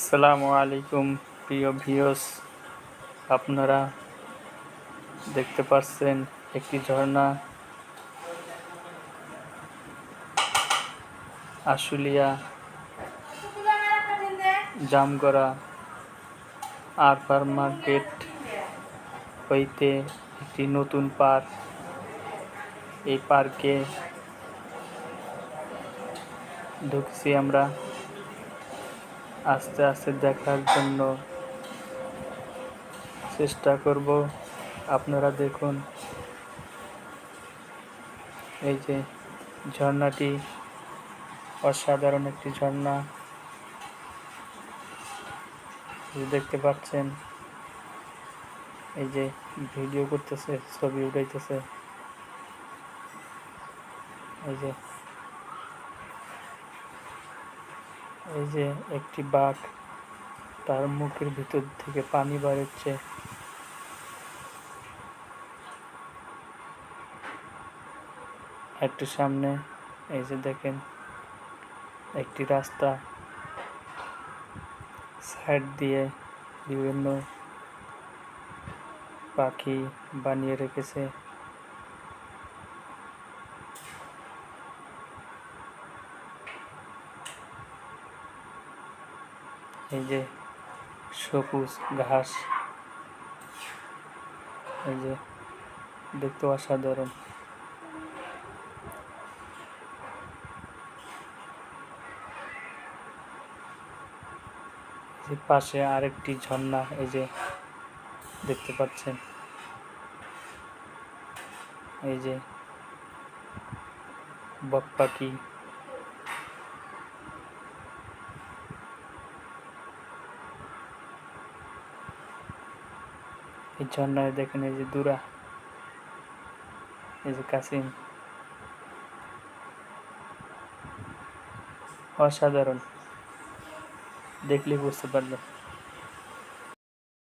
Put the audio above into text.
আসসালামু আলাইকুম, প্রিয় ভিউস আপনারা দেখতে পাচ্ছেন একটি ঝর্ণা। আশুলিয়া, জামগড়া, আরপার মার্কেট হইতে একটি নতুন পার্ক। এই পার্কে ঢুকছি আমরা। আস্তে আস্তে দেখার জন্য চেষ্টা করব। আপনারা দেখুন। এই যে ঝর্ণাটি অসাধারণ একটি ঝর্ণা। দেখতে পাচ্ছেন, এই যে ভিডিও করতেছে, ছবি উঠাইতেছে। এই যে এই যে একটি বাঘ, তার মুখের ভিতর থেকে পানি বাড়ছে একটু সামনে, এই যে দেখেন, একটি রাস্তা। সাইড দিয়ে বিভিন্ন পাখি বানিয়ে রেখেছে। এই যে সবুজ ঘাস, এই যে দেখতে অসাধারণ। পাশে আরেকটি ঝর্ণা, এই যে দেখতে পাচ্ছেন। এই যে বক পাখি। এই ঝর্ণায় দেখেন এই যে দূরা এই যে কাসিম। অসাধারণ। দেখলে বুঝতে পারবেন।